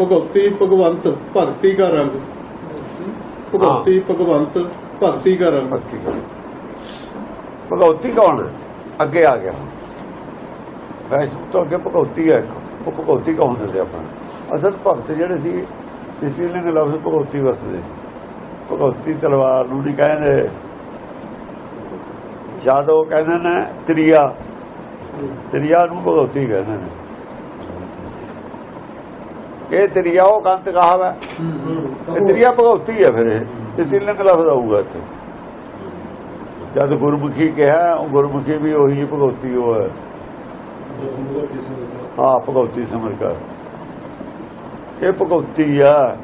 ਭਗਉਤੀ ਭਗਵੰਤ ਭਗਤੀ ਦਾ ਰੰਗ ਭਗਉਤੀ ਭਗਵੰਤ ਭਗਤੀ ਦਾ ਰੰਗ ਭਗਤੀ ਕਰੋ ਭਗਉਤੀ ਕੌਣ ਹੈ? ਅੱਗੇ ਆ ਗਿਆ। ਵੈਸ਼ਨੂ ਤੋਂ ਅੱਗੇ ਭਗਉਤੀ ਹੈ ਇੱਕ। ਉਹ ਭਗਉਤੀ ਕੌਣ ਹੁੰਦੇ ਸੀ ਆਪਣਾ ਅਸਲ ਭਗਤ ਜਿਹੜੇ ਸੀ ਇਸ ਲਈ ਲਫ਼ਜ਼ ਭਗਉਤੀ ਵਰਤਦੇ ਸੀ। ਭਗਉਤੀ ਤਲਵਾਰ ਨੂੰ ਨਹੀਂ ਕਹਿੰਦੇ। ਜਦ ਕਹਿੰਦੇ ਨੇ ਤ੍ਰਿਆ। ਤ੍ਰਿਆ ਨੂੰ ਭਗਉਤੀ ਕਹਿੰਦੇ ਨੇ। ਇਹ ਤ੍ਰਿਆ ਉਹ ਕੰਤ ਕਹਾਵਾ। ਹੈ। ਇਹ ਤ੍ਰਿਆ ਭਗਉਤੀ ਹੈ ਫਿਰ ਇਹ। ਇਸ ਲਈ ਲਫ਼ਜ਼ ਆਊਗਾ ਇੱਥੇ। ਜਦ ਗੁਰਮੁਖੀ ਕਿਹਾ ਗੁਰਮੁਖੀ ਵੀ ਉਹੀ ਭਗਉਤੀ ਉਹ ਹੈ। ਹਾਂ ਭਗਉਤੀ ਸਮਝ ਕਰ। ਇਹ ਭਗਉਤੀ ਆ।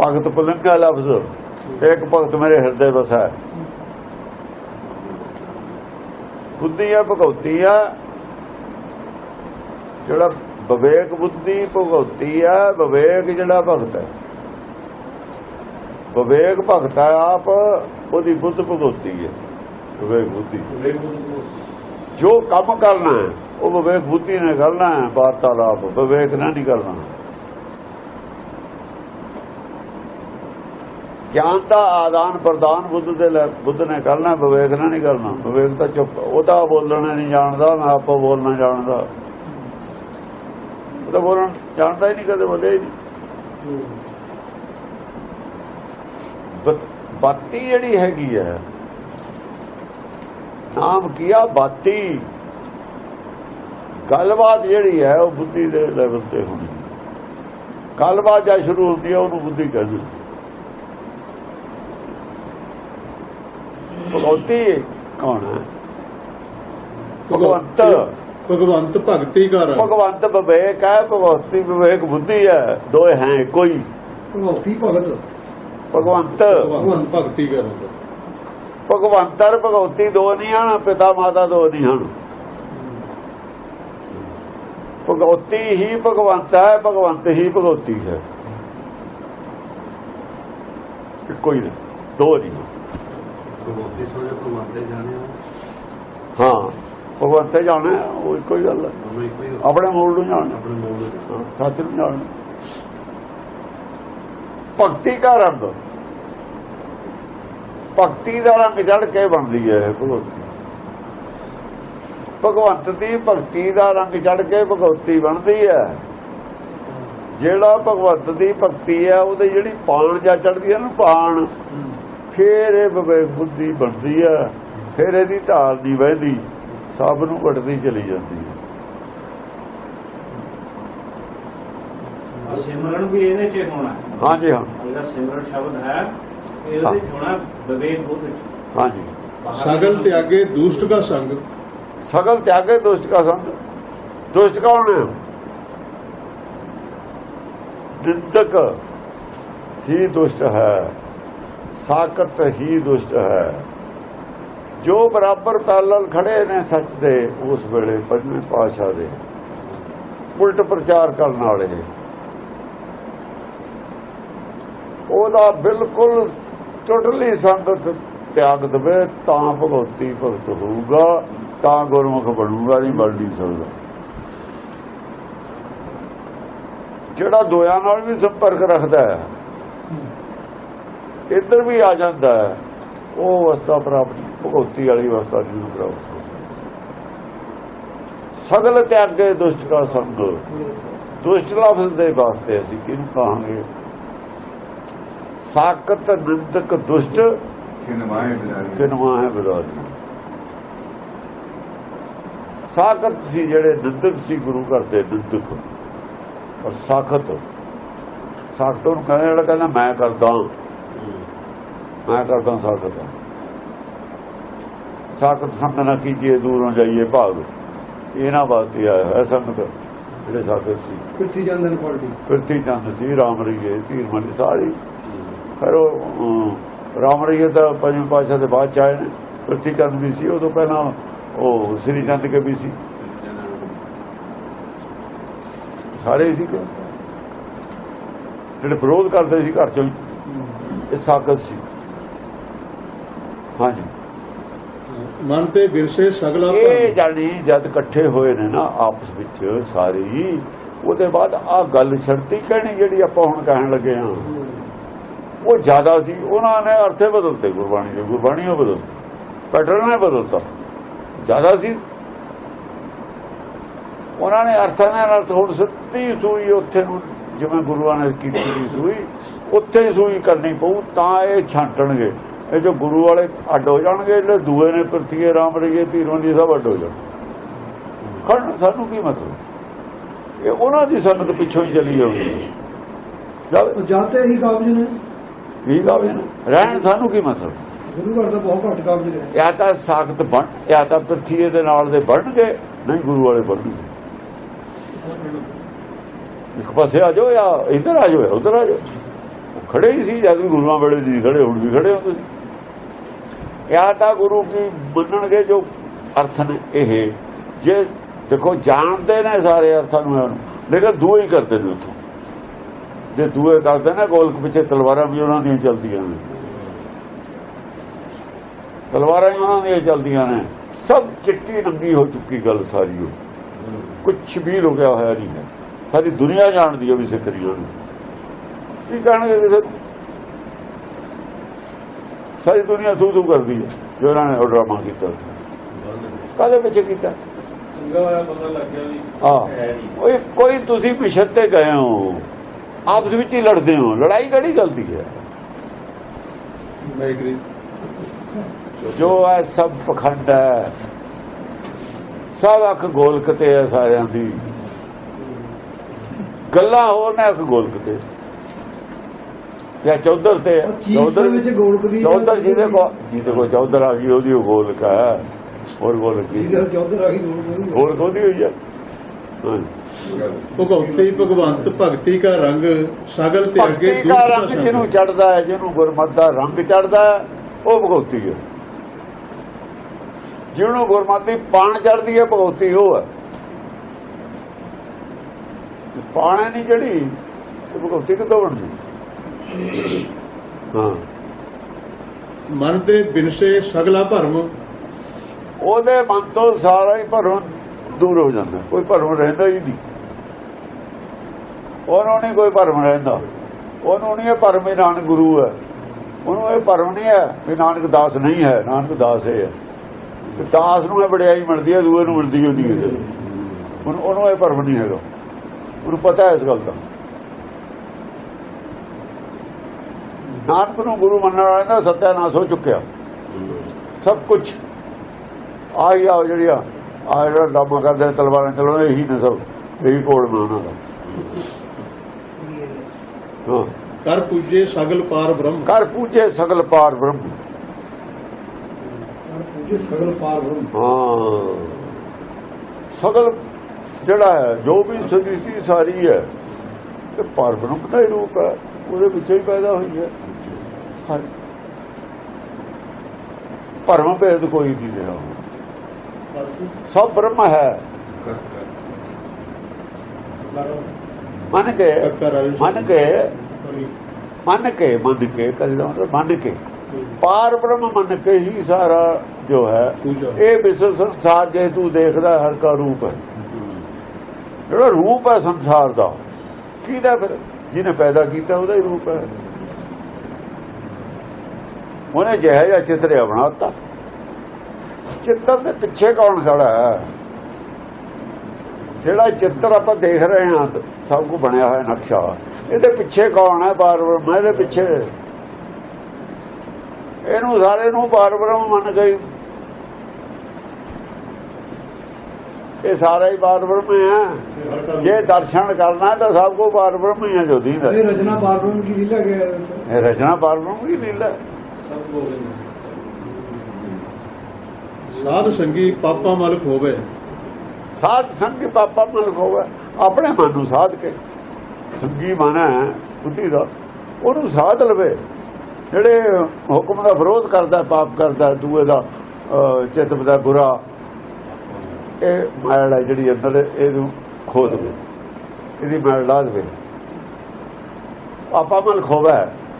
ਭਗਤ ਪਲੰਗਾ ਲਫ਼ਜ਼। ਇੱਕ ਭਗਤ ਮੇਰੇ ਹਿਰਦੇ ਵਸਾ ਹੈ। ਬੁੱਧੀ ਆ ਭਗਉਤੀ ਆ। ਜਿਹੜਾ ਵਿਵੇਕ ਬੁੱਧੀ ਭਗਉਤੀ ਆ ਵਿਵੇਕ ਜਿਹੜਾ ਭਗਤ ਹੈ। ਵਿਵੇਕ ਭਗਤ ਹੈ ਆਪ ਉਹਦੀ ਬੁੱਧ ਭਗਉਤੀ ਹੈ ਵਿਵੇਕ ਬੁੱਧੀ। ਜੋ ਕੰਮ ਕਰਨਾ ਹੈ ਉਹ ਵਿਵੇਕ ਬੁੱਧੀ ਨੇ ਕਰਨਾ ਹੈ ਵਾਰਤਾਲਾਪ। ਵਿਵੇਕ ਨਾਲ ਨਹੀਂ ਕਰਨਾ। ਗਿਆਨ ਦਾ ਆਦਾਨ ਪ੍ਰਦਾਨ ਬੁੱਧ ਦੇ ਬੁੱਧ ਨੇ ਕਰਨਾ ਵਿਵੇਕ ਨਾਲ ਨਹੀਂ ਕਰਨਾ। ਵਿਵੇਕ ਤਾਂ ਚੁੱਪ ਉਹਦਾ ਬੋਲਣਾ ਨਹੀਂ ਜਾਣਦਾ ਮੈਂ ਆਪੋ ਬੋਲਣਾ ਜਾਣਦਾ। ਉਹਦਾ ਬੋਲਣ ਜਾਣਦਾ ਹੀ ਨਹੀਂ ਕਦੇ ਬੋਲੇ ਹੀ ਨਹੀਂ। ਬਾਤੀ ਜਿਹੜੀ ਹੈਗੀ ਹੈ ਨਾਮ ਕੀਆ ਬਾਤੀ। ਗੱਲਬਾਤ ਜਿਹੜੀ ਹੈ ਉਹ ਬੁੱਧੀ ਦੇ ਲੈਵਲ ਤੇ ਹੋਣੀ। ਗੱਲਬਾਤ ਜਾਂ ਸ਼ੁਰੂ ਹੁੰਦੀ ਹੈ ਉਹਨੂੰ ਬੁੱਧੀ ਕਹਿੰਦੇ ਭਗਵਤੀ ਕੌਣ ਹੈ? ਭਗਵੰਤ। ਭਗਵੰਤ ਭਗਤੀ ਰੰਗ ਭਗਵੰਤ ਵਿਵੇਕ ਹੈ ਭਗਵਤੀ ਵਿਵੇਕ ਬੁੱਧੀ ਹੈ ਦੋਏ ਹੈ ਕੋਈ ਭਗਵਤੀ ਭਗਤ। ਭਗਵੰਤ। ਭਗਵੰਤ ਭਗਤੀ ਦਾ। ਰੰਗ ਭਗਵੰਤਰ ਭਗਵਤੀ ਦੋ ਨਹੀਂ ਹਨ ਪਿਤਾ ਮਾਤਾ ਦੋ ਨਹੀਂ ਹਨ। ਭਗਵਤੀ ਹੀ ਭਗਵੰਤ ਹੈ ਭਗਵੰਤ ਹੀ ਭਗਵਤੀ ਹੈ। ਕੋਈ ਨਹੀਂ ਦੋ ਨਹੀਂ ਭਗਵਤੀ ਸੋਨੇ ਭਗਵਾਨ ਦੇ ਜਾਣੇ ਹਾਂ ਭਗਵੰਤ ਜਾਣਾ ਉਹ ਇੱਕੋ ਹੀ ਗੱਲ ਹੈ ਆਪਣੇ ਮੂਲ ਨੂੰ ਜਾਣਨਾ ਆਪਣੇ ਮੂਲ ਹਾਂ, ਸੱਚ ਨੂੰ ਜਾਣਨਾ ਭਗਤੀ ਦਾ ਰੰਗ। ਭਗਤੀ ਦਾ ਰੰਗ ਜੜ ਕੇ ਬਣਦੀ ਹੈ ਭਗਵਤੀ। ਭਗਵੰਤ ਦੀ ਭਗਤੀ ਦਾ ਰੰਗ ਚੜ ਕੇ ਭਗਵਤੀ ਬਣਦੀ ਹੈ। ਜਿਹੜਾ ਭਗਵੰਤ ਦੀ ਭਗਤੀ ਹੈ ਉਹਦੇ ਜਿਹੜੀ ਪਾਣ ਜਾਂ ਚੜਦੀ ਹੈ ਨਾ ਪਾਣ ਫਿਰ ਇਹ ਬੁੱਧੀ ਬਣਦੀ ਹੈ। ਫਿਰ ਇਹਦੀ ਧਾਰ ਨਹੀਂ ਵਹਿੰਦੀ। ਸਭ ਨੂੰ ਵਟਦੀ ਚਲੀ ਜਾਂਦੀ ਹੈ। ਸਿਮਰਨ ਵੀ ਇਹਦੇ ਚ ਹੋਣਾ। ਹਾਂਜੀ ਹਾਂ। ਜਿਹੜਾ ਸਿਮਰਨ ਸ਼ਬਦ ਹੈ ਇਹਦੇ ਚ ਹੋਣਾ ਵਿਵੇਕ ਬੁੱਧ। ਹਾਂਜੀ। ਸਗਲ ਤਿਆਗੇ ਦੁਸ਼ਟ ਦਾ ਸੰਗ। ਸਗਲ ਤਿਆਗੇ ਦੁਸ਼ਟ ਕਾ ਸੰਗ। ਦੁਸ਼ਟ ਕੌਣ ਹੈ? ਨਿੰਦਕ ਹੀ ਦੁਸ਼ਟ ਹੈ। ਸਾਕਤ ਹੀ ਦੁਸ਼ਟ ਹੈ। ਜੋ ਬਰਾਬਰ ਪੈਲਲ ਖੜੇ ਨੇ ਸੱਚ ਦੇ, ਉਸ ਵੇਲੇ ਪੰਜਵੇਂ ਪਾਸ਼ਾ ਦੇ। ਉਲਟ ਪ੍ਰਚਾਰ ਕਰਨ ਵਾਲੇ। ਉਹਦਾ ਬਿਲਕੁਲ ਟੋਟਲੀ ਸੰਗਤ ਤਿਆਗ ਦੇਵੇ, ਤਾਂ ਭਗਵਤੀ ਭਗਤ ਹੋਊਗਾ, ਤਾਂ ਗੁਰਮੁਖ ਬਣੂਗਾ, ਨਹੀਂ ਬਣ ਨਹੀਂ ਸਕਦਾ। ਜਿਹੜਾ ਦੋਆਂ ਨਾਲ ਵੀ ਸੰਪਰਕ ਰੱਖਦਾ ਹੈ, ਇੱਧਰ ਵੀ ਆ ਜਾਂਦਾ ਹੈ। ਉਹ ਅਵਸਥਾ ਪ੍ਰਾਪਤ ਭਗਵਤੀ ਵਾਲੀ ਅਵਸਥਾ ਨੂੰ ਪ੍ਰਾਪਤ ਹੋ ਸਗਲ ਤਿਆਗੇ ਦੁਸ਼ਟ ਕਾ ਸੰਗ। ਦੁਸ਼ਟ ਲਫ਼ਜ਼ ਦੇ ਵਾਸਤੇ ਅਸੀਂ ਕਿਹਨੂੰ ਕਹਾਂਗੇ? ਸਾਕਤ ਨਿੰਦਕ ਦੁਸ਼ਟ ਕਿਨਵਾ ਹੈ ਵਿਰੋਧੀ ਸਾਖਤ ਸੀ ਜਿਹੜੇ ਨਿੰਦਕ ਸੀ ਗੁਰੂ ਘਰ ਦੇ ਨਿੰਦਕ। ਔਰ ਸਾਖਤ। ਸਾਖਤ ਨੂੰ ਕਹਿੰਦਾ ਜਿਹੜਾ ਕਹਿੰਦਾ ਮੈਂ ਕਰਦਾ ਮੈਂ ਕਰਦਾ ਸਾਖਤ ਸਾਖਤ ਸੰਗ ਨਾ ਕੀਜੀਏ ਦੂਰੋਂ ਜਾਈਏ ਭਾਗ। ਇਹਨਾਂ ਵਾਸਤੇ ਆਇਆ ਹੈ ਸੰਗਤ ਜਿਹੜੇ ਸਾਖਤ ਸੀ। ਪ੍ਰਿਥੀ ਚੰਦਨ ਕੁਆਲਿਟੀ ਪ੍ਰਿਥੀ ਚੰਦ ਸੀ ਰਾਮ ਰਹੀਏ ਧੀਰ ਮਨੀ ਸਾਰੀ। ਫਿਰ ਉਹ ਰਾਮ ਰਹੀਏ ਤਾਂ ਪੰਜਵੇਂ ਪਾਤਸ਼ਾਹ ਦੇ ਬਾਅਦ ਚ ਆਏ ਨੇ। ਪ੍ਰਿਥੀ ਚੰਦ ਵੀ ਸੀ ਉਦੋਂ ਪਹਿਲਾਂ ਉਹ ਸ੍ਰੀ ਚੰਦ ਕੇ ਵੀ ਸੀ। ਸਾਰੇ ਸੀ ਕਿ? ਜਿਹੜੇ ਵਿਰੋਧ ਕਰਦੇ ਸੀ ਘਰ ਚੋਂ। ਇਹ ਸਾਖਤ ਸੀ। ਹਾਂਜੀ। ਮਨ ਤੇ ਵਿਰਸੇ ਸਗਲਾ ਇਹ। ਜਾਣੀ ਜਦ ਇਕੱਠੇ ਹੋਏ ਨੇ ਨਾ ਆਪਸ ਵਿੱਚ ਸਾਰੇ ਉਹਦੇ ਬਾਅਦ ਆ ਗੱਲ ਛੜਤੀ ਕਹਿਣੀ ਜਿਹੜੀ ਆਪਾਂ ਹੁਣ ਕਹਿਣ ਲੱਗੇ ਹਾਂ। ਉਹ ਜ਼ਿਆਦਾ ਸੀ ਉਹਨਾਂ ਨੇ ਅਰਥੇ ਬਦਲਤੇ ਗੁਰਬਾਣੀ ਦੇ ਗੁਰਬਾਣੀ ਉਹ ਬਦਲਤੀ ਪੈਟਰਨ ਨੇ ਬਦਲਤਾ। ਜ਼ਿਆਦਾ ਸੀ। ਉਹਨਾਂ ਨੇ ਅਰਥਾਂ ਨਾਲ ਅਰਥ ਹੁਣ ਸੱਤੀ ਸੂਈ ਉੱਥੇ ਨੂੰ ਜਿਵੇਂ ਗੁਰੂਆਂ ਨੇ ਕੀਤੀ ਸੂਈ ਉੱਥੇ ਸੂਈ ਕਰਨੀ ਪਊ ਤਾਂ ਇਹ ਛਾਂਟਣਗੇ। ਇਹ ਜੋ ਗੁਰੂ ਵਾਲੇ ਅੱਡ ਹੋ ਜਾਣਗੇ ਜਿਹੜੇ ਦੂਏ ਨੇ ਪ੍ਰਤੀਏ ਰਾਮ ਰਹੀਏ ਧੀਰੋਂ ਸਭ ਅੱਡ ਹੋ ਜਾਣ। ਖੜਨ ਸਾਨੂੰ ਕੀ ਮਤਲਬ? ਇਹ ਉਹਨਾਂ ਦੀ ਸੰਗਤ ਪਿੱਛੋਂ ਹੀ ਚਲੀ ਜਾਊਗੀ। ਜਦ ਜਾਤੇ ਹੀ ਕਾਬਜ ਨੇ। ਠੀਕ ਆਵੇ ਨਾ। ਰਹਿਣ ਸਾਨੂੰ ਕੀ ਮਤਲਬ? ਗੁਰੂ ਘਰ ਦਾ ਬਹੁਤ ਘੱਟ ਕਾਬਜ ਨੇ ਜਾਂ ਤਾਂ ਸਾਖਤ ਬਣ ਜਾਂ ਤਾਂ ਪ੍ਰਥੀਏ ਦੇ ਨਾਲ ਦੇ ਬਣਨਗੇ ਨਹੀਂ ਗੁਰੂ ਵਾਲੇ ਬਣਨਗੇ। ਇੱਕ ਪਾਸੇ ਆ ਜਾਓ ਜਾਂ ਇੱਧਰ ਆ ਜਾਓ ਜਾਂ ਉੱਧਰ ਆ ਜਾਓ। ਖੜੇ ਹੀ ਸੀ ਜਦ ਵੀ ਗੁਰੂਆਂ ਵੇਲੇ ਜੀ ਖੜੇ ਹੁਣ ਵੀ ਖੜੇ ਹੋ ਤੁਸੀਂ। ਜਾਂ ਤਾਂ ਗੁਰੂ ਕੀ ਮੰਨਣਗੇ ਜੋ ਅਰਥ ਨੇ ਇਹ? ਜੇ ਦੇਖੋ ਜਾਣਦੇ ਨੇ ਸਾਰੇ ਅਰਥਾਂ ਨੂੰ ਲੇਕਿਨ ਦੂਏ ਹੀ ਕਰਦੇ ਨੇ ਉੱਥੋਂ। ਜੇ ਦੂਏ ਕਰਦੇ ਨੇ, ਗੋਲਕ ਪਿੱਛੇ ਤਲਵਾਰਾਂ ਵੀ ਉਹਨਾਂ ਦੀਆਂ ਚਲਦੀਆਂ ਨੇ। ਤਲਵਾਰਾਂ ਵੀ ਉਹਨਾਂ ਦੀਆਂ ਚਲਦੀਆਂ ਨੇ। ਸਭ ਚਿੱਟੀ ਨੰਗੀ ਹੋ ਚੁੱਕੀ ਗੱਲ ਸਾਰੀ ਉਹ। ਕੁਝ ਵੀ ਰੁਕਿਆ ਹੋਇਆ ਨਹੀਂ ਹੈ। ਸਾਰੀ ਦੁਨੀਆ ਜਾਣਦੀ ਹੈ ਵੀ ਸਿੱਖਰੀਆਂ ਨੂੰ। ਕੀ ਕਹਿਣਗੇ ਕਿਸੇ ਸਾਰੀ ਦੁਨੀਆ ਥੂ ਥੂ ਕਰਦੀ ਹੈ ਜੋ ਇਹਨਾਂ ਨੇ ਡਰਾਮਾ ਕੀਤਾ। ਕਾਦੇ ਵਿੱਚ ਕੀਤਾ? ਹਾਂ। ਕੋਈ ਤੁਸੀਂ ਮਿਸ਼ਨ ਤੇ ਗਏ ਹੋ। ਆਪਸ ਵਿੱਚ ਹੀ ਲੜਦੇ ਹੋ। ਲੜਾਈ ਕਿਹੜੀ ਗਲਤੀ ਹੈ? ਜੋ ਹੈ ਸਭ ਪਖੰਡ ਹੈ। ਸਭ ਅੱਖ ਗੋਲਕ ਤੇ ਹੈ ਸਾਰਿਆਂ ਦੀ। ਗੱਲਾਂ ਹੋਰ ਨੇ ਅੱਖ ਗੋਲਕ ਤੇ। ਜਾਂ ਚੌਧਰ ਤੇ ਦੇ ਵਿੱਚ ਗੋਲਕ ਦੀ ਚੌਧਰ ਜਿਹਦੇ ਕੋ ਜਿਹਦੇ ਕੋ ਚੌਧਰ ਆ ਗਈ ਉਹਦੀ ਉਹ ਗੋਲਕ ਹੈ। ਹੋਰ ਗੋਲਕ ਜਿਹਦਾ ਚੌਧਰ ਆ ਗਈ ਗੋਲਕ ਉਹਦੀ ਹੋਈ ਹੈ। ਭਗਉਤੀ ਭਗਵੰਤ ਭਗਤੀ ਕਾ ਰੰਗ ਸਗਲ ਤੇ ਅੱਗੇ ਭਗਤੀ ਦਾ ਰੰਗ ਜਿਹਨੂੰ ਚੜਦਾ ਹੈ ਜਿਹਨੂੰ ਗੁਰਮਤਿ ਦਾ ਰੰਗ ਚੜਦਾ ਹੈ ਉਹ ਭਗਉਤੀ ਹੈ। ਜਿਹਨੂੰ ਗੁਰਮਤਿ ਦੀ ਪਾਣ ਚੜਦੀ ਹੈ ਭਗਉਤੀ ਉਹ ਹੈ। ਪਾਣੇ ਨਹੀਂ ਚੜੀ ਤੇ ਭਗਉਤੀ ਕਿੱਥੋਂ ਬਣਦੀ? ਹਾਂ। ਮਨ ਦੇ ਬਿਨਸੇ ਸਗਲਾ ਭਰਮ। ਉਹਦੇ ਮਨ ਤੋਂ ਸਾਰਾ ਹੀ ਭਰਮ ਦੂਰ ਹੋ ਜਾਂਦਾ। ਕੋਈ ਭਰਮ ਰਹਿੰਦਾ ਹੀ ਨਹੀਂ। ਉਹਨੂੰ ਨਹੀਂ ਕੋਈ ਭਰਮ ਰਹਿੰਦਾ। ਉਹਨੂੰ ਨਹੀਂ ਇਹ ਭਰਮ ਹੀ ਨਾਨਕ ਗੁਰੂ ਹੈ। ਉਹਨੂੰ ਇਹ ਭਰਮ ਨਹੀਂ ਹੈ ਵੀ ਨਾਨਕ ਦਾਸ ਨਹੀਂ ਹੈ ਨਾਨਕ ਦਾਸ ਹੈ। ਤੇ ਦਾਸ ਨੂੰ ਇਹ ਵਡਿਆਈ ਮਿਲਦੀ ਹੈ ਦੂਏ ਨੂੰ ਮਿਲਦੀ ਹੁੰਦੀ ਹੈ ਉਹਨੂੰ ਇਹ ਭਰਮ ਨਹੀਂ ਹੈਗਾ। ਉਹਨੂੰ ਪਤਾ ਹੈ ਇਸ ਗੱਲ ਦਾ। ਨਾਨਕ ਨੂੰ ਗੁਰੂ ਮੰਨਣ ਵਾਲੇ ਦਾ ਸਤਿਆਨਾਸ਼ ਹੋ ਚੁੱਕਿਆ। ਸਭ ਕੁਝ ਆਈ ਆ ਜਿਹੜੀ ਆ ਜਿਹੜਾ ਡਰਾਮਾ ਕਰਦੇ ਤਲਵਾਰਾਂ ਚਲਾਉਂਦੇ ਇਹੀ ਨੇ ਸਭ। ਇਹੀ ਨੇ ਉਹਨਾਂ ਦਾ। ਹਾਂ। ਕਰ ਪੂਜੇ ਸਗਲ ਪਾਰ ਬ੍ਰਹਮ। ਕਰ ਪੂਜੇ ਸਗਲ ਪਾਰ ਬ੍ਰਹਮ। ਪੂਜੇ ਸਗਲ ਪਾਰ ਬ੍ਰਹਮ। ਹਾਂ। ਸਗਲ ਜਿਹੜਾ ਹੈ ਜੋ ਵੀ ਸ੍ਰਿਸ਼ਟੀ ਸਾਰੀ ਹੈ ਇਹ ਪਾਰ ਬ੍ਰਹਮ ਦਾ ਹੀ ਰੂਪ ਹੈ। ਉਹਦੇ ਵਿੱਚੋਂ ਹੀ ਪੈਦਾ ਹੋਈ ਹੈ। ਭਰਮ ਭੇਦ ਕੋਈ ਨਹੀਂ ਰਿਹਾ। ਸਭ ਬ੍ਰਹਮ ਹੈ। ਮੰਨ ਕੇ ਮੰਨ ਕੇ ਮੰਨ ਕੇ ਮੰਨ ਕੇ ਕਰੀਦਾ ਮਤਲਬ ਮੰਨ ਕੇ। ਪਾਰ ਬ੍ਰਹਮ ਮੰਨ ਕੇ ਹੀ ਸਾਰਾ ਜੋ ਹੈ। ਇਹ ਵਿਸ਼ਵ ਸੰਸਾਰ ਜੇ ਤੂੰ ਦੇਖਦਾ ਹਰ ਕਾ ਰੂਪ ਹੈ। ਜਿਹੜਾ ਰੂਪ ਹੈ ਸੰਸਾਰ ਦਾ ਕਿਹਦਾ ਫਿਰ? ਜਿਹਨੇ ਪੈਦਾ ਕੀਤਾ ਉਹਦਾ ਹੀ ਰੂਪ ਹੈ। ਉਹਨੇ ਜਿਹੜਾ ਜਿਹਾ ਚਿੱਤਰ ਬਣਾਤਾ। ਚਿੱਤਰ ਦੇ ਪਿੱਛੇ ਕੌਣ ਖੜਾ ਹੈ? ਜਿਹੜਾ ਚਿੱਤਰ ਆਪਾਂ ਦੇਖ ਰਹੇ ਹਾਂ ਸਭ ਕੁਝ ਬਣਿਆ ਹੋਇਆ ਨਕਸ਼ਾ। ਇਹਦੇ ਪਿੱਛੇ ਕੌਣ ਹੈ ਬਾਰ ਬਾਰ ਮੈਂ ਇਹਦੇ ਪਿੱਛੇ। ਇਹਨੂੰ ਸਾਰੇ ਨੂੰ ਬਾਰ ਬਾਰ ਮੰਨ ਗਈ ਇਹ ਸਾਰਾ ਹੀ ਬਾਰ ਬਾਰ ਮੈਂ ਹੈ ਜੇ ਦਰਸ਼ਨ ਕਰਨਾ ਹੈ ਤਾਂ ਸਭ ਕੋ ਬਾਰ ਬਾਰ ਮੈਂ ਹੈ ਜੋ ਦੀਦਾ ਇਹ ਰਚਨਾ ਪਾਰ ਬ੍ਰਹਮ ਕੀ ਲੀਲਾ ਗਿਆ ਇਹ ਰਚਨਾ ਬਾਰ ਬਾਰ ਕੀ ਲੀਲਾ ਹੈ? ਸਾਧ ਸੰਗੀ ਪਾਪਾ ਮਲਕ ਹੋਵੇ। ਸਾਧ ਸੰਗ ਪਾਪਾ ਮਲਕ ਹੋਵੇ ਆਪਣੇ ਮਨ ਨੂੰ ਸਾਧ ਕੇ। ਸੰਗੀ ਮਨ ਹੈ ਬੁੱਧੀ ਦਾ ਉਹਨੂੰ ਸਾਧ ਲਵੇ। ਜਿਹੜੇ ਹੁਕਮ ਦਾ ਵਿਰੋਧ ਕਰਦਾ ਪਾਪ ਕਰਦਾ ਦੂਏ ਦਾ ਅਹ, ਚਿੱਤ ਦਾ ਬੁਰਾ ਇਹ ਮੈਲ ਹੈ ਜਿਹੜੀ ਅੰਦਰ ਇਹਨੂੰ ਖੋ ਦੇਵੇ ਇਹਦੀ ਮੈਲ ਲਾ ਦੇਵੇ। ਪਾਪਾ ਮਲਕ ਹੋਵੇ।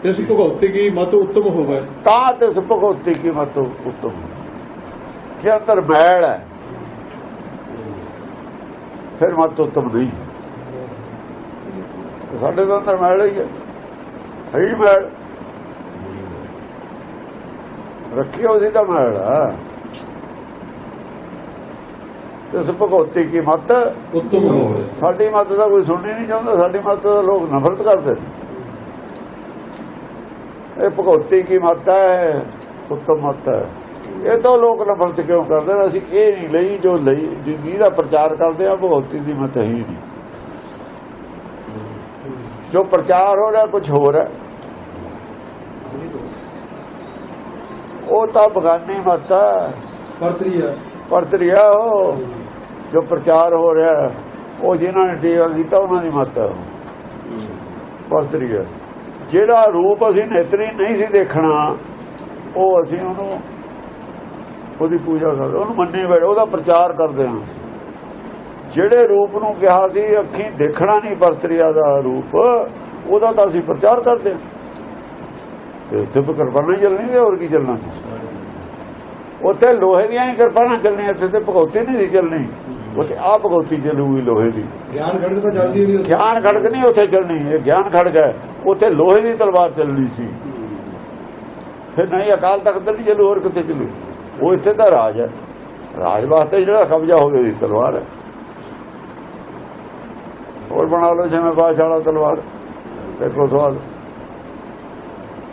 ਇਸ ਭਗਉਤੀ ਕੀ ਮਤ ਉੱਤਮ ਹੋਵੇ? ਤਾਂ ਤੇ ਭਗਉਤੀ ਕੀ ਮਤ ਉਤਮ? ਜੇ ਅੰਦਰ ਮੈਲ ਹੈ। ਫਿਰ ਮਤ ਉਤਮ ਨਹੀਂ। ਸਾਡੇ ਤਾਂ ਅੰਦਰ ਮੈਲ ਹੀ ਹੈ। ਹੈ ਹੀ ਮੈਲ। ਰੱਖੀ ਉਸੇ ਦਾ ਮੈਲ ਆ ਤੇ ਇਸ ਭਗਵਤੀ ਕੀ ਮਤ ਉੱਤਮ ਹੋਵੇ। ਸਾਡੀ ਮਤ ਦਾ ਕੋਈ ਸੁਣਨੀ ਨਹੀਂ ਚਾਹੁੰਦਾ ਸਾਡੀ ਮਤ ਦਾ ਲੋਕ ਨਫ਼ਰਤ ਕਰਦੇ ਨੇ। ਇਹ ਭਗਵਤੀ ਕੀ ਮਤ ਹੈ? ਉੱਤਮ ਮਤ ਹੈ। ਇਹ ਤੋਂ ਲੋਕ ਨਫ਼ਰਤ ਕਿਉਂ ਕਰਦੇ ਨੇ? ਅਸੀਂ ਇਹ ਨਹੀਂ ਲਈ ਜੋ ਲਈ ਜਿੰਦਗੀ ਦਾ ਪ੍ਰਚਾਰ ਕਰਦੇ ਆ ਭਗਵਤੀ ਦੀ ਮਤ ਹੀ ਨਹੀਂ। ਜੋ ਪ੍ਰਚਾਰ ਹੋ ਰਿਹਾ ਕੁਝ ਹੋਰ ਹੈ। ਉਹ ਤਾਂ ਬਗਾਨੀ ਮਤ ਹੈ। ਪਰਤਰੀ ਆ ਪਰਤਰੀਆ ਉਹ। ਜੋ ਪ੍ਰਚਾਰ ਹੋ ਰਿਹਾ ਉਹ ਜਿਨ੍ਹਾਂ ਨੇ ਟੀਕਾ ਕੀਤਾ ਉਹਨਾਂ ਦੀ ਮਤ ਹੈ ਪਰਤਰੀਆ ਜਿਹੜਾ ਰੂਪ ਅਸੀਂ ਨੇਤਰੀ ਨਹੀਂ ਸੀ ਦੇਖਣਾ, ਉਹ ਅਸੀਂ ਉਹਨੂੰ ਉਹਦੀ ਪੂਜਾ ਕਰਦੇ, ਉਹਨੂੰ ਮੰਨੇ ਬੈਠੇ, ਉਹਦਾ ਪ੍ਰਚਾਰ ਕਰਦੇ ਹਾਂ ਜਿਹੜੇ ਰੂਪ ਨੂੰ ਕਿਹਾ ਸੀ, ਅੱਖੀ ਦੇਖਣਾ ਨਹੀਂ ਪਰਤਰੀਆ ਦਾ ਰੂਪ, ਉਹਦਾ ਤਾਂ ਅਸੀਂ ਪ੍ਰਚਾਰ ਕਰਦੇ ਹਾਂ। ਤੇ ਉੱਥੇ ਕਿਰਪਾਨਾਂ ਹੀ ਚੱਲਣੀ ਤੇ ਹੋਰ ਕੀ ਚੱਲਣਾ ਸੀ? ਉੱਥੇ ਲੋਹੇ ਦੀਆਂ ਹੀ ਕਿਰਪਾਨਾਂ ਚੱਲਣੀਆਂ ਇੱਥੇ ਤੇ ਭਗੌਤੀ ਨਹੀਂ ਸੀ ਚੱਲਣੀ ਉੱਥੇ ਆ ਭਗਉਤੀ ਚੱਲੂਗੀ ਲੋਹੇ ਦੀ। ਗਿਆਨ ਖੜਕ ਤਾਂ ਚੱਲਦੀ ਨਹੀਂ ਗਿਆਨ ਖੜਕ ਨਹੀਂ ਉੱਥੇ ਚੱਲਣੀ ਇਹ ਗਿਆਨ ਖੜਕ ਹੈ ਉੱਥੇ ਲੋਹੇ ਦੀ ਤਲਵਾਰ ਚੱਲਣੀ ਸੀ। ਫਿਰ ਨਹੀਂ ਅਕਾਲ ਤਖਤ ਨਹੀਂ ਚੱਲੂ ਹੋਰ ਕਿੱਥੇ ਚੱਲੂ? ਉਹ ਇੱਥੇ ਦਾ ਰਾਜ ਹੈ। ਰਾਜ ਵਾਸਤੇ ਜਿਹੜਾ ਕਬਜ਼ਾ ਹੋ ਗਿਆ ਦੀ ਤਲਵਾਰ ਹੈ। ਹੋਰ ਬਣਾ ਲਓ ਜਿਵੇਂ ਬਾਦਸ਼ਾਹ ਤਲਵਾਰ। ਦੇਖੋ ਸਵਾਲ।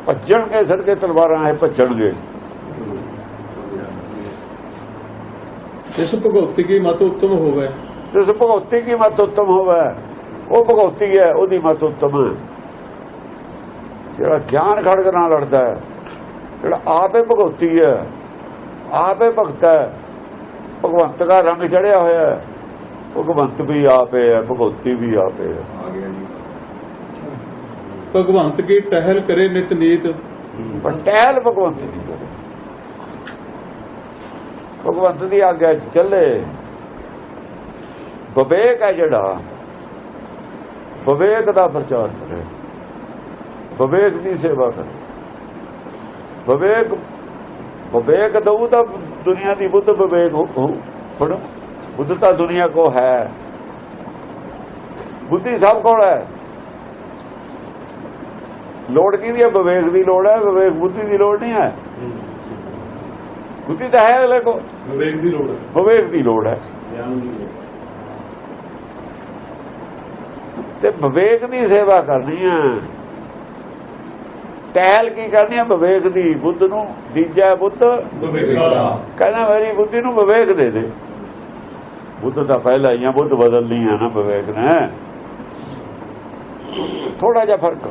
ਭੱਜਣਗੇ ਸੜਕੇ ਤਲਵਾਰਾਂ ਹੈ ਭੱਜਣਗੇ। ਇਸ ਭਗਵਤੀ ਕੀ ਮਤ ਉੱਤਮ ਹੋਵੇ। ਜਿਸ ਭਗਵਤੀ ਕੀ ਮਤ ਉੱਤਮ ਹੋਵੇ ਉਹ ਭਗਵਤੀ ਹੈ ਉਹਦੀ ਮਤ ਉੱਤਮ ਹੈ। ਜਿਹੜਾ ਗਿਆਨ ਖੜਕ ਨਾਲ ਲੜਦਾ ਹੈ ਜਿਹੜਾ ਆਪੇ ਭਗਵਤੀ ਹੈ ਆਪੇ ਭਗਤ ਹੈ ਭਗਵੰਤ ਦਾ ਰੰਗ ਚੜਿਆ ਹੋਇਆ ਹੈ ਭਗਵੰਤ ਵੀ ਆਪੇ ਹੈ ਭਗਵਤੀ ਵੀ ਆਪੇ ਹੈ। ਆ ਗਿਆ ਜੀ। ਭਗਵੰਤ ਕੀ ਟਹਿਲ ਕਰੇ ਨਿਤ ਨੀਤ? ਪਰ ਟਹਿਲ ਭਗਵੰਤ ਦੀ ਕਰੇ। ਭਗਵੰਤ ਦੀ ਆਗਿਆ ਚ ਚੱਲੇ। ਵਿਵੇਕ ਹੈ ਜਿਹੜਾ, ਵਿਵੇਕ ਦਾ ਪ੍ਰਚਾਰ ਕਰੇ। ਵਿਵੇਕ ਦੀ ਸੇਵਾ ਕਰੇ। ਵਿਵੇਕ ਵਿਵੇਕ ਦਊ ਤਾਂ ਦੁਨੀਆ ਦੀ ਬੁੱਧ ਵਿਵੇਕ ਹੋ ਹੋ- ਬੁੱਧ ਤਾਂ ਦੁਨੀਆ ਕੋ ਹੈ। ਬੁੱਧੀ ਸਭ ਕੋਲ ਹੈ। ਲੋੜ ਕਿਹਦੀ ਹੈ? ਵਿਵੇਕ ਦੀ ਲੋੜ ਹੈ। ਵਿਵੇਕ ਬੁੱਧੀ ਦੀ ਲੋੜ ਨਹੀਂ ਹੈ। ਬੁੱਧੀ ਤਾਂ ਹੈ ਅਗਲੇ ਕੋ ਵਿਵੇਕ ਦੀ ਲੋੜ ਹੈ। ਵਿਵੇਕ ਦੀ ਲੋੜ ਹੈ। ਤੇ ਵਿਵੇਕ ਦੀ ਸੇਵਾ ਕਰਨੀ ਹੈ ਟਹਿਲ ਕੀ ਕਰਨੀ ਹੈ ਵਿਵੇਕ ਦੀ ਬੁੱਧ ਨੂੰ ਦੀਜਾ ਬੁੱਧ ਕਹਿੰਦਾ ਮੇਰੀ ਬੁੱਧੀ ਨੂੰ ਵਿਵੇਕ ਦੇ ਦੇ। ਬੁੱਧ ਦਾ ਪਹਿਲਾ ਹੀ ਆ ਬੁੱਧ ਬਦਲਣੀ ਹੈ ਨਾ ਵਿਵੇਕ ਨੇ। ਥੋੜਾ ਜਿਹਾ ਫ਼ਰਕ।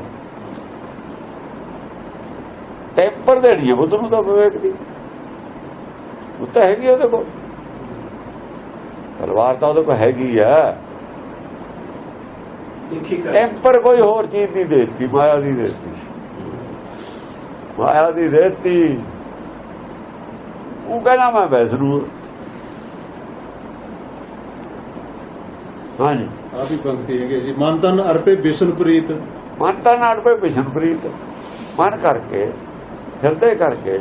ਟੈਂਪਰ ਦੇਣੀ ਹੈ ਬੁੱਧ ਨੂੰ ਤਾਂ ਵਿਵੇਕ ਦੀ। ਉਹ ਤਾਂ ਹੈਗੀ ਉਹਦੇ ਕੋਲ। ਤਲਵਾਰ ਤਾਂ ਉਹਦੇ ਕੋਲ ਹੈਗੀ ਆ। ਟੈਂਪਰ ਕੋਈ ਹੋਰ ਚੀਜ਼ ਦੀ ਦੇਤੀ ਮਾਇਆ ਦੀ ਦੇਤੀ। ਮਾਇਆ ਦੀ ਦੇਤੀ। ਉਹ ਕਹਿੰਦਾ ਮੈਂ ਵੈਸਰੂ ਹਾਂਜੀ। ਆ ਵੀ ਪੰਕਤੀ ਹੈਗੀ ਜੀ। ਮਨ ਤਨ ਅਰਪੇ ਬਿਸ਼ਨ ਪ੍ਰੀਤ। ਮਨ ਤਾਂ ਨਾਲ ਪਏ ਵਿਸ਼ਨ ਪ੍ਰੀਤ। ਮਨ ਕਰਕੇ ਹਿਰਦੇ ਕਰਕੇ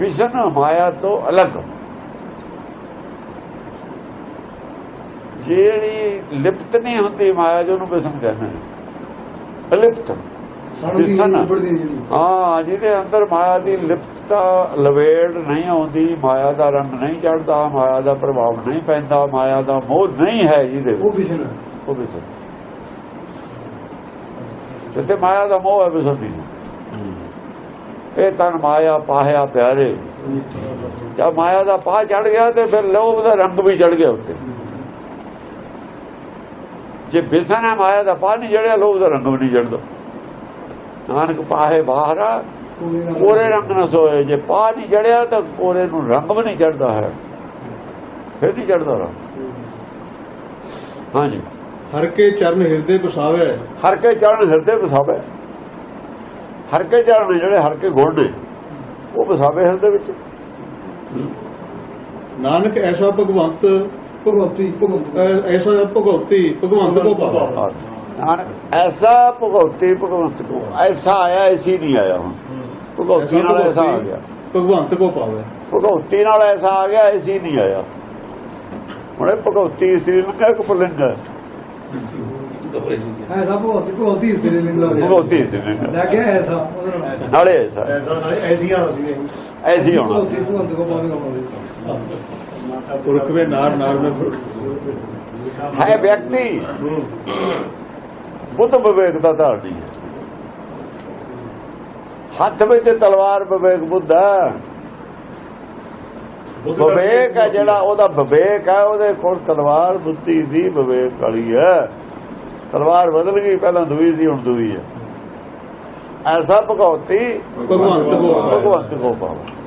ਵਿਸ਼ਨ ਮਾਇਆ ਤੋਂ ਅਲੱਗ। ਜਿਹੜੀ ਲਿਪਤ ਨਹੀਂ ਹੁੰਦੀ ਮਾਇਆ ਜਿਹਨੂੰ ਵਿਸ਼ਨ ਕਹਿੰਦੇ ਨੇ। ਅਲਿਪਤ ਹਾਂ ਜਿਹਦੇ ਅੰਦਰ ਮਾਇਆ ਦੀ ਲਿਪਤਤਾ ਲਵੇੜ ਨਹੀਂ ਆਉਂਦੀ ਮਾਇਆ ਦਾ ਰੰਗ ਨਹੀਂ ਚੜਦਾ ਮਾਇਆ ਦਾ ਪ੍ਰਭਾਵ ਨਹੀਂ ਪੈਂਦਾ ਮਾਇਆ ਦਾ ਮੋਹ ਨਹੀਂ ਹੈ ਜਿਹਦੇ ਉਹ ਵਿਸ਼ਨ ਉਹ ਵਿਸਰ ਜਿੱਥੇ ਮਾਇਆ ਦਾ ਮੋਹ ਹੈ ਵਿਸਰ ਨਹੀਂ ਇਹ ਤਨ ਮਾਇਆ ਪਾਹਿਆ ਪਿਆਰੇ। ਜਦ ਮਾਇਆ ਦਾ ਪਾਹ ਚੜ ਗਿਆ ਤੇ ਫਿਰ ਲੋਭ ਦਾ ਰੰਗ ਵੀ ਚੜ ਗਿਆ ਉੱਤੇ। ਜੇ ਬਿਸਨ ਮਾਇਆ ਦਾ ਪਾਹ ਨਹੀਂ ਜੜਿਆ ਲੋਭ ਦਾ ਰੰਗ ਵੀ ਨਹੀਂ ਚੜਦਾ ਨਾਨਕ ਪਾਹੇ ਬਾਹਰਾ ਕੋਰੇ ਰੰਗ ਨਾ ਸੋਏ। ਜੇ ਪਾਹ ਨਹੀਂ ਜੜਿਆ ਤਾਂ ਕੋਰੇ ਨੂੰ ਰੰਗ ਵੀ ਨਹੀਂ ਚੜਦਾ ਹੈ। ਫਿਰ ਨਹੀਂ ਚੜਦਾ ਰੰਗ। ਹਾਂਜੀ। ਹਰ ਕੇ ਚਰਨ ਹਿਰਦੇ ਬਸਾਵੇ ਹਰ ਕੇ ਚਰਨ ਹਿਰਦੇ ਵਸਾਵੇ। ਹਰ ਕੇ ਚਰਨ ਨੇ ਜਿਹੜੇ ਹਰ ਕੇ ਗੁਣ ਨੇ ਉਹ ਵਸਾਵੇ ਹਿਰਦੇ ਵਿੱਚ। ਨਾਨਕ ਐਸਾ ਭਗਵੰਤ ਭਗਵਤੀ ਐਸਾ ਭਗਵਤੀ ਭਗਵੰਤ ਕੋ ਪਾਵਾ ਨਾਨਕ ਐਸਾ ਭਗਵਤੀ ਭਗਵੰਤ ਕੋ ਐਸਾ ਆਇਆ ਐਸੀ ਨਹੀਂ ਆਇਆ ਹੁਣ। ਭਗਵਤੀ ਨਾਲ ਐਸਾ ਆ ਗਿਆ। ਭਗਵੰਤ ਕੋ ਪਾਵੇ ਭਗਵਤੀ ਨਾਲ ਐਸਾ ਆ ਗਿਆ ਐਸੀ ਨਹੀਂ ਆਇਆ। ਹੁਣ ਇਹ ਭਗਵਤੀ ਸ੍ਰੀ ਲੰਕਾ ਇੱਕ ਪੁਲਿੰਗ ਹੈ ਐਸਾ ਸਿਰੇ ਐਸਾ ਨਾਲ ਐਸਾ ਐਸੀ ਕੋ ਪਾਵੇ ਕਮਾਵੇ ਪੁਰਖਵੇਂ ਨਾਰ ਨਾਰ ਮੈਂ ਵਿਅਕਤੀ। ਬੁੱਧ ਵਿਵੇਕ ਦਾ ਧਾਰਨੀ ਹੈ। ਹੱਥ ਵਿੱਚ ਤਲਵਾਰ ਵਿਵੇਕ ਬੁੱਧ ਹੈ। ਵਿਵੇਕ ਹੈ ਜਿਹੜਾ ਉਹਦਾ ਵਿਵੇਕ ਹੈ ਉਹਦੇ ਕੋਲ ਤਲਵਾਰ ਬੁੱਧੀ ਦੀ ਵਿਵੇਕ ਵਾਲੀ ਹੈ। ਤਲਵਾਰ ਬਦਲ ਗਈ ਪਹਿਲਾਂ ਦੂਈ ਸੀ ਹੁਣ ਦੂਈ ਹੈ ਐਸਾ ਭਗਵਤੀ ਭਗਵੰਤ ਕੋ ਭਗਵੰਤ ਕੋ ਪਾਵਾ